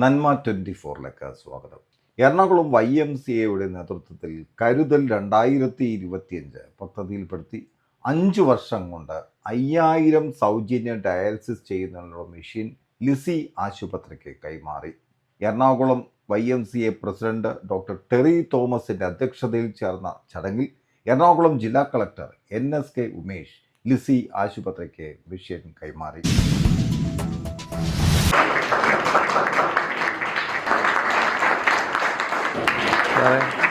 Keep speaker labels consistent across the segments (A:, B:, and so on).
A: നന്മ ട്വന്റി ഫോറിലേക്ക് സ്വാഗതം. Ernakulam Y M C എയുടെ നേതൃത്വത്തിൽ കരുതൽ രണ്ടായിരത്തി ഇരുപത്തിയഞ്ച് പദ്ധതിയിൽപ്പെടുത്തി അഞ്ച് വർഷം കൊണ്ട് അയ്യായിരം സൗജന്യ ഡയാലിസിസ് ചെയ്യുന്നതിനുള്ള മെഷീൻ ലിസി ആശുപത്രിക്ക് കൈമാറി. Ernakulam Y M C A president doctor Terry തോമസിന്റെ അധ്യക്ഷതയിൽ ചേർന്ന ചടങ്ങിൽ എറണാകുളം ജില്ലാ collector N S K Umesh Lisie ആശുപത്രിക്ക് മെഷീൻ കൈമാറി. Bye.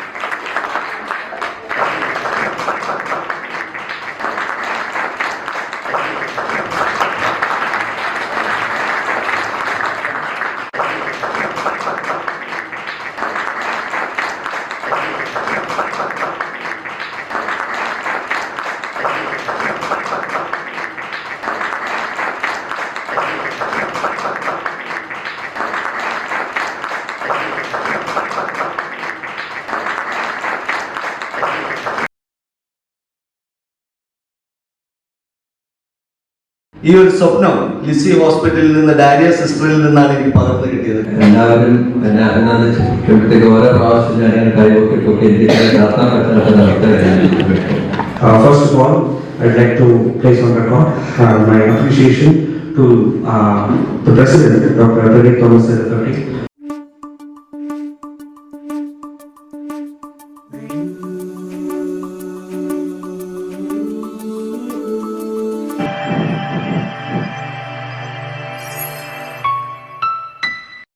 B: ഈ ഒരു സ്വപ്നം ലിസി ഹോസ്പിറ്റലിൽ നിന്ന് ഡാരിയ സിസ്റ്ററിൽ നിന്നാണ് എനിക്ക് പകർന്നു കിട്ടിയത്
C: എല്ലാവരും എന്നെ അഭിനന്ദ ചെറുപ്പത്തേക്ക് ഓരോ പ്രാവശ്യം ഞാൻ ഇങ്ങനെ കൈവക്കിട്ടൊക്കെ എനിക്ക് നടത്താൻ
D: Uh, first of all, I'd like to place on record uh, my appreciation to uh, the President, Dr. Frederick Thomas III.